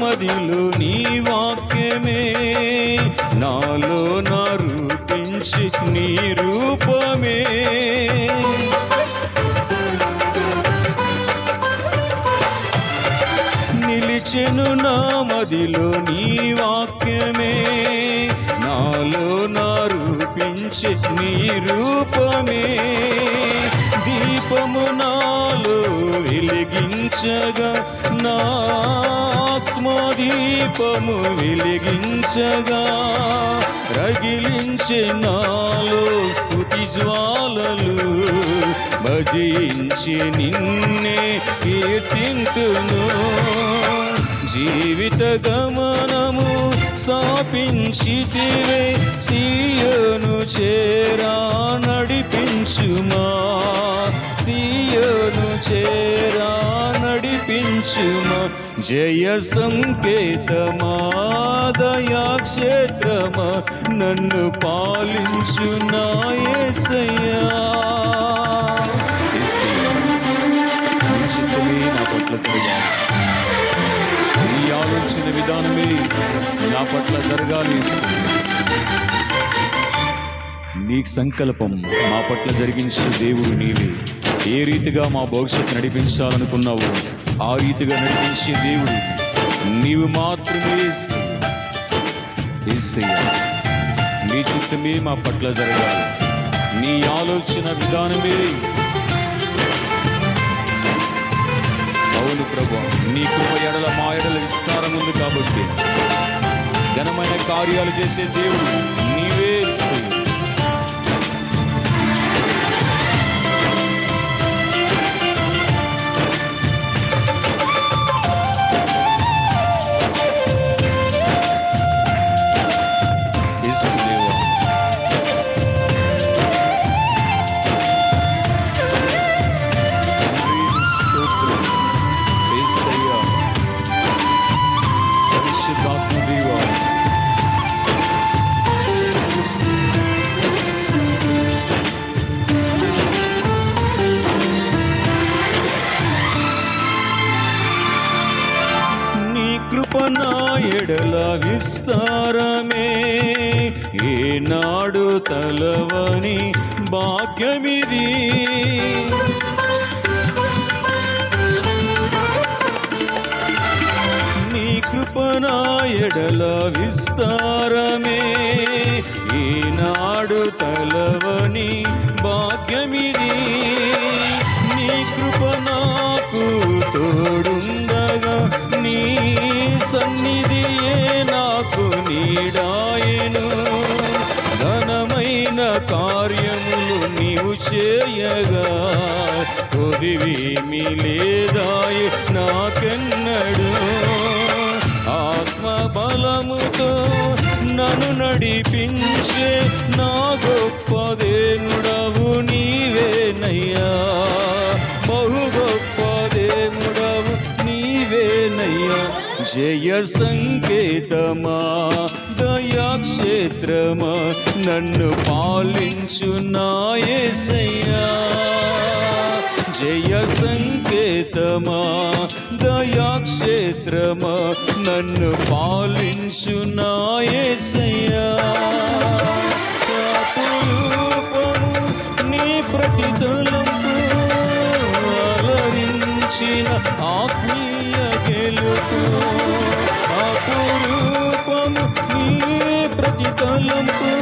మదిలో నీ వాక్యమే నాలో నా రూపించి నీ రూపమే. నిలిచెను నా మదిలో నీ వాక్యమే నాలో నా రూపించి నీ రూపమే. దీపము నా వెలిగించగా నా ఆత్మదీపము వెలిగించగా రగిలించే నాలో స్థుతి జ్వాలలు భజించి నిన్నే కీర్తింతును. జీవిత గమనము స్థాపించితివే సీయను చేరా నడిపించుమా సీయోను చేరా నడిపించుమా జయ సంకేతమా దయాక్షేత్రమా నన్ను పాలించు నా చిత్తమే నా పట్ల జరగాలి నీ ఆలోచన విధానమే నా పట్ల జరగాలి నీ సంకల్పం మా పట్ల జరిగించిన దేవుడు నీవే. ఏ రీతిగా మా భవిష్యత్తు నడిపించాలనుకున్నావు ఆ రీతిగా నడిపించే దేవుడు నీవు మాత్రమే నీ చిత్తమే మా పట్ల జరగాలి. నీ ఆలోచన విధానమే. అవును ప్రభు నీ కృప ఎడల మా ఎడల విస్తారం ఉంది కాబట్టి ఘనమైన కార్యాలు చేసే దేవుడు పరిశుద్ధాత్మ దేవా నీ కృప నా ఎడల విస్తారమే. ఏనాడు తలవని భాగ్యమిది. నా ఎడల విస్తారమే. ఈనాడు తలవని భాగ్యమిది. నీ కృప నాకు తోడుండగా నీ సన్నిధియే నాకు నీడాయను. ఘనమైన కార్యములు నీవు చేయగా కొదివి మిలే నడిపించే నా గొప్ప దేవుడవు నీవేనయ్యా. బహు గొప్ప దేవుడవు నీవేనయ్యా. జయ సంకేతమా దయాక్షేత్రమా నన్ను పాలించు నాయసయ్యా జయ జయ క్షేత్రమా దయాక్షేత్రమా నన్ను పాలించు నా నీ ప్రతితలంపు అలరించిన ఆత్మీయ గెలుపు. అపురూపము నీ ప్రతితలంపు